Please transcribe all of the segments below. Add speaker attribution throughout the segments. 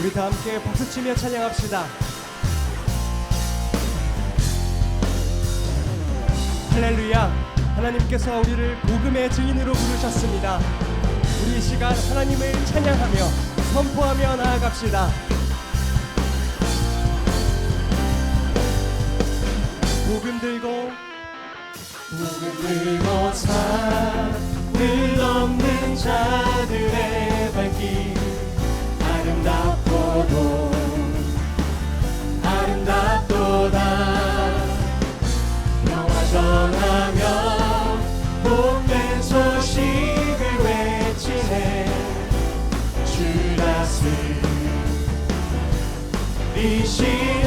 Speaker 1: 우리 다 함께 박수치며 찬양합시다. 할렐루야. 하나님께서 우리를 복음의 증인으로 부르셨습니다. 우리 이 시간 하나님을 찬양하며 선포하며 나아갑시다. 복음 들고 복음 들고 산을 넘는 자 다스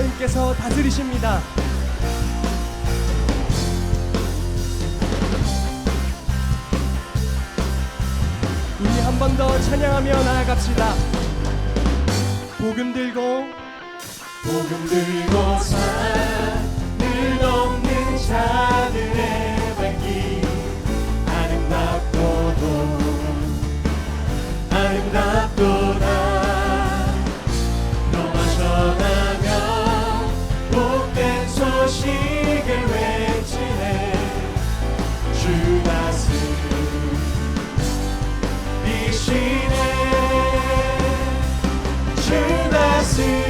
Speaker 1: 하나님께서 다스리십니다. 우리 한 번 더 찬양하며 나아갑시다. 복음 들고 복음 들고 산 소식을 외치네 주 다스리시네. 주 다스리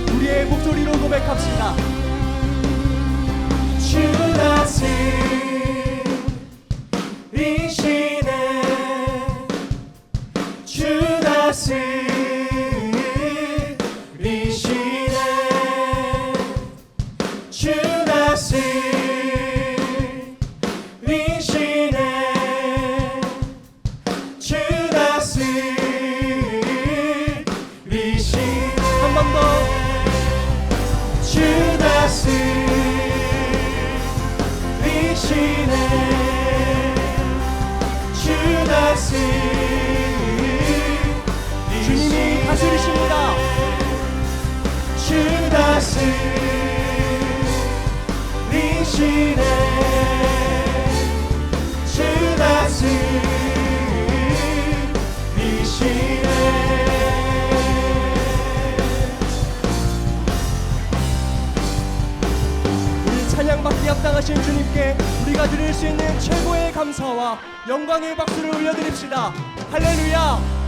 Speaker 1: 우리의 목소리로 고백합시다. 주 다스리시네 주 다스리시 다스리시네 주 다스리시네 주님이 다스리십니다. 주 다스리시네 합당하신 주님께 우리가 드릴 수 있는 최고의 감사와 영광의 박수를 올려드립시다. 할렐루야